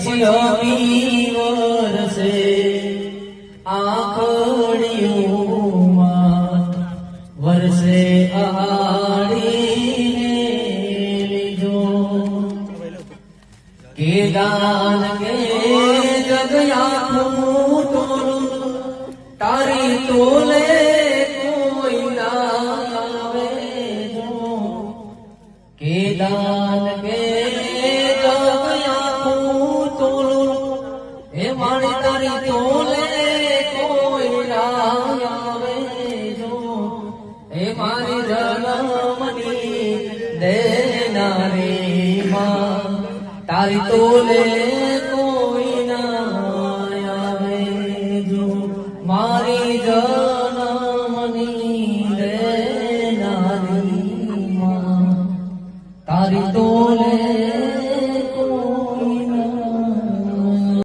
અમી વરસે આડીને લીધો કે દાન કે જગયાખું તોરું તોલે કોઈ ના જો કે કે મારી તારી તોલે કોઈ આવે જો. હે મારી જનમની દેનારી માં તારી તોલે તારી તોલે